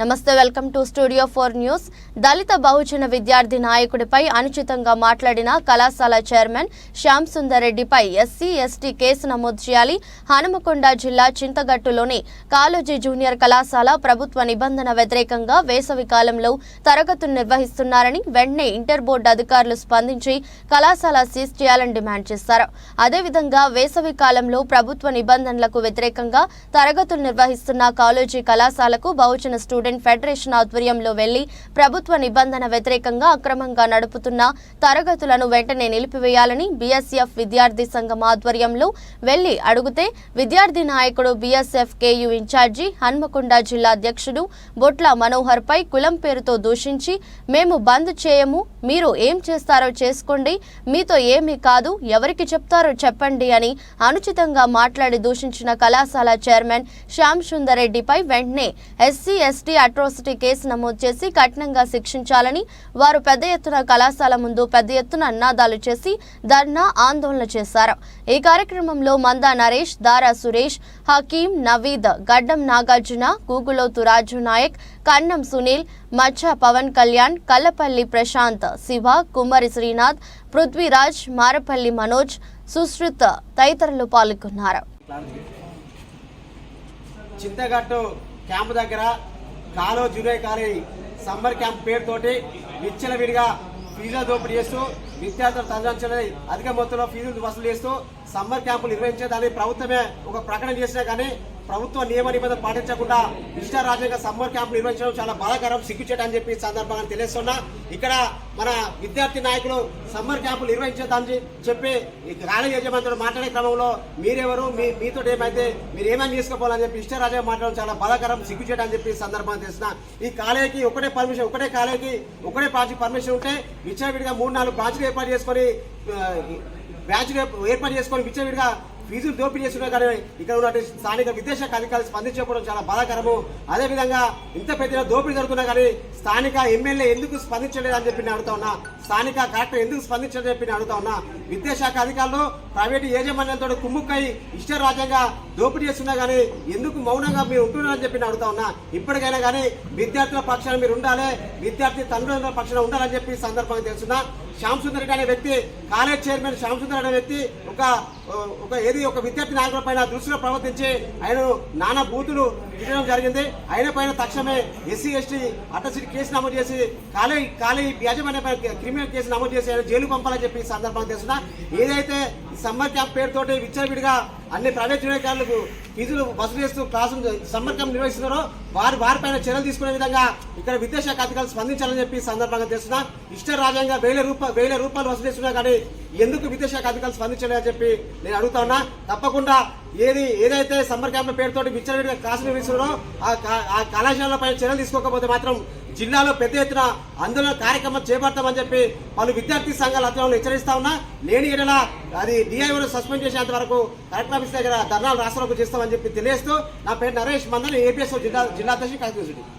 నమస్తే welcome to studio four news. దళిత బహుజన విద్యార్థి నాయకుడిపై అనుచితంగా మాట్లాడిన కళాశాల చైర్మన్ శ్యామ్ సుందర్ రెడ్డిపై ఎస్సీ ఎస్టీ కేసు నమోదు చేయాలి. హనుమకొండ జిల్లా చింతగట్టులోని కాలోజీ జూనియర్ కళాశాల ప్రభుత్వ నిబంధన వ్యతిరేకంగా వేసవి కాలంలో తరగతులు నిర్వహిస్తున్నారని వెంటనే ఇంటర్ బోర్డు అధికారులు స్పందించి కళాశాల సీజ్ చేయాలని డిమాండ్ చేశారు. అదేవిధంగా వేసవి కాలంలో ప్రభుత్వ నిబంధనలకు వ్యతిరేకంగా తరగతులు నిర్వహిస్తున్న కాలేజీ కళాశాలకు బహుజన స్టూడెంట్ ఫెడరేషన్ ఆధ్వర్యంలో వెళ్ళి ప్రభుత్వ నిబంధన వ్యతిరేకంగా అక్రమంగా నడుపుతున్న తరగతులను వెంటనే నిలిపివేయాలని బీఎస్ఎఫ్ విద్యార్థి సంఘం ఆధ్వర్యంలో వెళ్ళి అడిగితే విద్యార్థి నాయకుడు బీఎస్ఎఫ్ కేయూ ఇన్ఛార్జి హన్మకొండ జిల్లా అధ్యక్షుడు బొట్ల మనోహర్ పై కులం పేరుతో దూషించి మేము బంద్ చేయము మీరు ఏం చేస్తారో చేసుకోండి మీతో ఏమీ కాదు ఎవరికి చెప్తారో చెప్పండి అని అనుచితంగా మాట్లాడి దూషించిన కళాశాల చైర్మన్ శ్యామ్ సుందర్ రెడ్డిపై వెంటనే ఎస్సీ ఎస్టీ అట్రాసిటీ కేసు నమోదు చేసి కఠినంగా శిక్షించాలని వారు పెద్ద ఎత్తున కళాశాల ముందు పెద్ద ఎత్తున అన్నాదాలు చేసి ధర్నా ఆందోళన చేశారు. ఈ కార్యక్రమంలో మందా నరేష్ దారా సురేష్ హకీం నవీద్ గడ్డం నాగార్జున గూగులోతు రాజు నాయక్ కన్నం సునీల్ మచ్చ పవన్ కళ్యాణ్ కల్లపల్లి ప్రశాంత్ శివ కుమ్మరి శ్రీనాథ్ పృథ్వీరాజ్ మారపల్లి మనోజ్ సుశ్రుత్ తదితరులు పాల్గొన్నారు. చింతగట్టు క్యాంపు దగ్గర కాలో జూనియర్ కాలేజీ సమ్మర్ క్యాంప్ పేరుతోటి విచ్చలవిడిగా ఫీజుల దోపిడీ చేస్తూ విద్యార్థులు తరలించాలని అధిక మొత్తంలో ఫీజులు వసూలు చేస్తూ సమ్మర్ క్యాంపులు నిర్వహించేదాన్ని ప్రభుత్వమే ఒక ప్రకటన చేసినా కానీ ప్రభుత్వ నియమ నిబంధన పాటించకుండా ఇష్ట రాజ్యాంగ సమ్మర్ క్యాంప్ నిర్వహించడం చాలా బాధాకరం సిగ్గుచేట అని చెప్పి సందర్భంగా తెలుస్తున్నా ఇక్కడ మన విద్యార్థి నాయకులు సమ్మర్ క్యాంపులు నిర్వహించదని చెప్పి ఈ కాలేజ్ యజమానితో మాట్లాడే క్రమంలో మీరెవరు మీ మీతో ఏమైతే మీరు ఏమైనా తీసుకోవాలని చెప్పి ఇష్ట రాజ్యాంగం మాట్లాడడం చాలా బాధాకరం సిగ్గుచేట అని చెప్పి సందర్భంగా తెలిసిన ఈ కాలేజీకి ఒకటే పర్మిషన్ ఒకటే కాలేజీకి ఒకటే ప్రాజెక్ట్ పర్మిషన్ ఉంటే విచ్చలవిడిగా మూడు నాలుగు బ్రాంచ్లు ఏర్పాటు చేసుకొని ఆ, బ్యాచ్లు ఏర్పాటు చేసుకొని విచ్చలవిడిగా ఫీజులు దోపిడీ చేస్తున్నా కానీ ఇక్కడ ఉన్నటువంటి స్థానిక విదేశాఖ అధికారులు స్పందించకపోవడం చాలా బాధాకరము. అదేవిధంగా ఇంత పెద్ద దోపిడీ జరుగుతున్నా కానీ స్థానిక ఎమ్మెల్యే ఎందుకు స్పందించలేదు అని చెప్పి నేను అడుగుతా ఉన్నా స్థానిక కలెక్టర్ ఎందుకు స్పందించలేదు చెప్పి నేను అడుగుతా ఉన్నా విద్యాశాఖ అధికారులు ప్రైవేటు యాజమాన్యంతో కుమ్ముక్కై ఇష్ట రాజ్యంగా దోపిడీ చేస్తున్నా కానీ ఎందుకు మౌనంగా మీరు ఉంటున్నారని చెప్పి నేను అడుగుతా ఉన్నా. ఇప్పటికైనా కానీ విద్యార్థుల పక్షాన మీరు ఉండాలి. విద్యార్థి తండ్రుల పక్షాన ఉండాలని చెప్పి సందర్భంగా తెలుస్తున్నా. శ్యామ్ సుందర్ రెడ్డి అనే వ్యక్తి కాలేజ్ చైర్మన్ శ్యామ్ సుందర్ అనే వ్యక్తి ఒక ఒక ఏది ఒక విద్యార్థి నాయకుల పైన దృష్టిలో ప్రవర్తించి ఆయన నానా బూతులు తిట్టడం జరిగింది. ఆయన పైన తక్షణమే ఎస్సీ ఎస్టీ అట్టసిటీ కేసు నమోదు చేసి కాలేజ్ కాలేజ్ యాజమాన్య పైన క్రిమినల్ కేసు నమోదు చేసి ఆయన జైలు పంపాలని చెప్పి సందర్భంగా తెలుస్తున్నా. ఏదైతే సమ్మర్ క్యాంప్ పేరుతోటి విచ్చలవిడిగా అన్ని ప్రైవేట్ ಕೊನೆಗೂ ఫీజులు వసూలు చేస్తూ క్లాసులు సమ్మర్ క్యాంప్ నిర్వహిస్తున్నారో వారి వారిపైన చర్యలు తీసుకునే విధంగా ఇక్కడ విద్యాశాఖ అధికారులు స్పందించాలని చెప్పి సందర్భంగా తెలుస్తున్నా. ఇష్ట రాజ్యాంగ వేల రూప వేల రూపాయలు వసూలు చేస్తున్నా కానీ ఎందుకు విద్యాశాఖ అధికారులు స్పందించలేదని చెప్పి నేను అడుగుతా ఉన్నా. తప్పకుండా ఏది ఏదైతే సమ్మర్ క్యాంప్ పేరుతో విచ్చలవిడిగా క్లాసులు నిర్వహిస్తున్నారో ఆ కళాశాలపై పైన చర్యలు తీసుకోకపోతే మాత్రం జిల్లాలో పెద్ద ఎత్తున ఆందోళన కార్యక్రమం చేపడతామని చెప్పి పలు విద్యార్థి సంఘాల ఆధ్వర్యంలో హెచ్చరిస్తా ఉన్నా. లేని ఎడల అది డిఐఓను సస్పెండ్ చేసేంత వరకు కలెక్టర్ ఆఫీస్ దగ్గర ధర్నాలు రాష్ట్రంలోకి చేస్తామని చెప్పి తెలియస్తూ నా పేరు నరేష్ మందని ఏపీఎస్ జిల్లా జిల్లా అధ్యక్షుడు కాకినాడ